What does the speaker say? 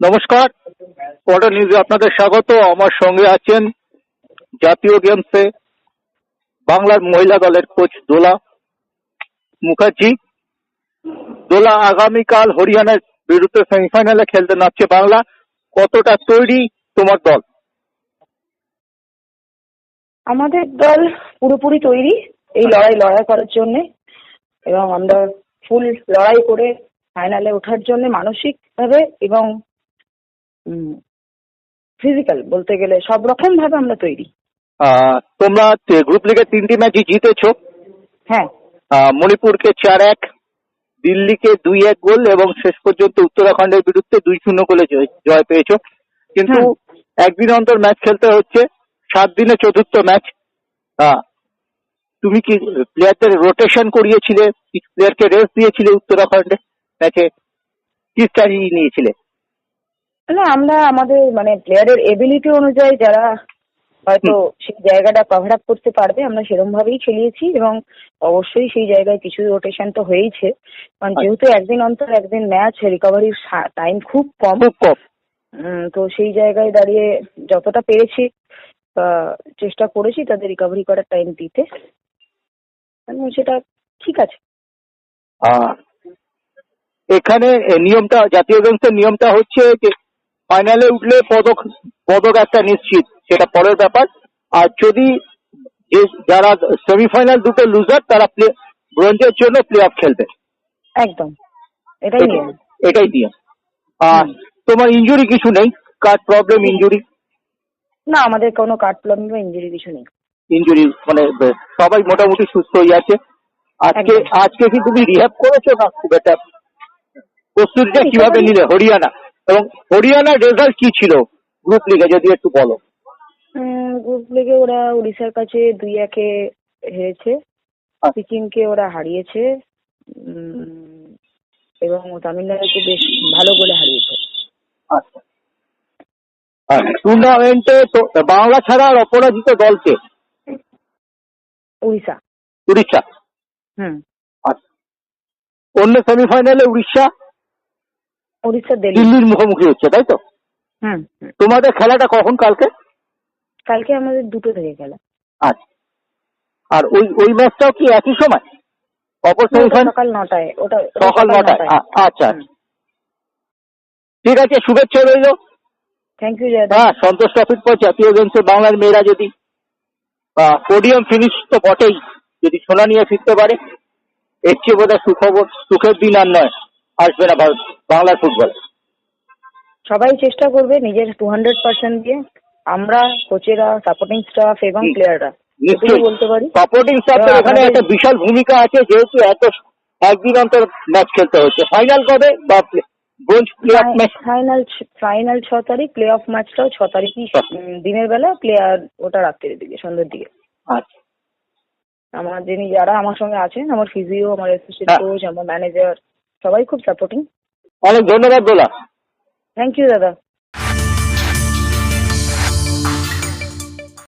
নমস্কার। পটা নিউজে আপনাদের স্বাগত। আমার সঙ্গে আছেন জাতীয় গেমসে বাংলার মহিলা দলের কোচ দোলা মুখার্জি। দোলা আগামীকাল হরিয়ানার বিরুদ্ধে সেমিফাইনালে খেলতে নামছে বাংলা। কতটা তৈরি তোমার দল? আমাদের দল পুরোপুরি তৈরি এই লড়াই লড়াই করার জন্য। এবং আমরা ফুল লড়াই করে ফাইনালে ওঠার জন্য মানসিক ভাবে এবং ফিজিক্যাল বলতে গেলে সব রকম ভাবে আমরা তৈরি। তোমরা গ্রুপ লিগের তিনটি ম্যাচই জিতেছ। হ্যাঁ। মণিপুরকে চার এক দিল্লিকে দুই এক গোল এবং শেষ পর্যন্ত উত্তরাখণ্ডের বিরুদ্ধে দুই শূন্য গোলে জয়- জয় পেয়েছ। কিন্তু একদিন অন্তর ম্যাচ খেলতে হচ্ছে সাত দিনে চতুর্থ ম্যাচ তুমি কি প্লেয়ারদের রোটেশন করিয়েছিলে? কিছু প্লেয়ারকে রেস্ট দিয়েছিলে উত্তরাখণ্ডে? ম্যাচে কি স্ট্র্যাটেজি নিয়েছিলে? না আমরা আমাদের মানে প্লেয়ারের এবিলিটি অনুযায়ী যারা হয়তো সেই জায়গাটা কভার আপ করতে পারবে আমরা সেরকম ভাবেই খেলিয়েছি এবং অবশ্যই সেই জায়গায় কিছু রোটেশন তো হয়েইছে। কারণ আচ্ছা। যেহেতু একদিন অন্তর একদিন ম্যাচ রিকভারির টাইম খুব কম। খুব কম। উম, তো সেই জায়গায় দাঁড়িয়ে যতটা পেরেছি চেষ্টা করেছি তাদের রিকভারি করার টাইম দিতে। এবং সেটা ঠিক আছে। এখানে নিয়মটা জাতীয় গেমসের নিয়মটা হচ্ছে যে ফাইনালে উঠলে পদক পদক একটা নিশ্চিত সেটা পরের ব্যাপার। আর যদি যারা সেমিফাইনাল দুটো লুজার তারা প্লে ব্রোঞ্জের জন্য প্লে অফ খেলবে। একদম। এটাই নিয়ম। এটাই নিয়ম। আর তোমার ইনজুরি কিছু নেই? কার প্রবলেম ইনজুরি না আমাদের কোনো কাট প্রবলেম বা ইঞ্জুরি কিছু নেই। ইনজুরি মানে সবাই মোটামুটি সুস্থ হয়ে আছে। আজকে। আজকে কি তুমি রিহ্যাব করেছ না? খুব একটা প্রস্তুতিটা কীভাবে নিলে? হরিয়ানা। এবং হরিয়ানার রেজাল্ট কি ছিল? গ্রুপ লিগে যদি একটু বলো। গ্রুপ লিগে ওরা উড়িষ্যার কাছে দুই একে হেরেছে। আচ্ছা। সিকিমকে ওরা হারিয়েছে। এবং তামিলনাড়ুকে বেশ ভালো গোলে হারিয়েছে। আচ্ছা। টুর্নামেন্টে তো বাংলা ছাড়া আর অপরাজিত দলকে উড়িষ্যা। উড়িষ্যা। হুম। আচ্ছা। অন্য সেমিফাইনালে উড়িষ্যা? উড়িষ্যা দিল্লি। দিল্লির মুখোমুখি হচ্ছে তাই তো? হুম। তোমাদের খেলাটা কখন কালকে? কালকে আমাদের দুটো থেকে খেলা। আচ্ছা। আর ওই ওই ম্যাচটাও কি একই সময়? অপর সেমিফাইনাল? সকাল নটায় ওটা সকাল নটায়। আ- আচ্ছা ঠিক আছে শুভেচ্ছা রইল। থ্যাংক ইউ হ্যাঁ সন্তোষ ট্রফির পর জাতীয় গেমসে বাংলার মেয়েরা যদি পোডিয়াম ফিনিশ তো বটেই যদি সোনা নিয়ে ফিরতে পারে এর চেয়ে বোধহয় সুখবর সুখের দিন আর নয়। আসবে না বাংলার ফুটবল সবাই চেষ্টা করবে নিজের টু হান্ড্রেড পার্সেন্ট দিয়ে আমরা কোচেরা সাপোর্টিং স্টাফ এবং প্লেয়াররা বলতে পারি। সাপোর্টিং স্টাফের এখানে একটা বিশাল ভূমিকা আছে যেহেতু এত একদিন অন্তর ম্যাচ খেলতে হচ্ছে। ফাইনাল কবে? বা bronze playoff match final final ছ তারিখ প্লে অফ ম্যাচটাও ছ তারিখই দিনের বেলা প্লেয়ার ওটা রাত্রের দিকে সন্ধ্যের দিকে। আচ্ছা। আমার যিনি যারা আমার সঙ্গে আছেন আমার ফিজিও আমার অ্যাসোসিয়েট হ্যাঁ। কোচ আমার ম্যানেজার সবাই খুব সাপোর্টিং অনেক ধন্যবাদ দোলা। থ্যাংক ইউ দাদা।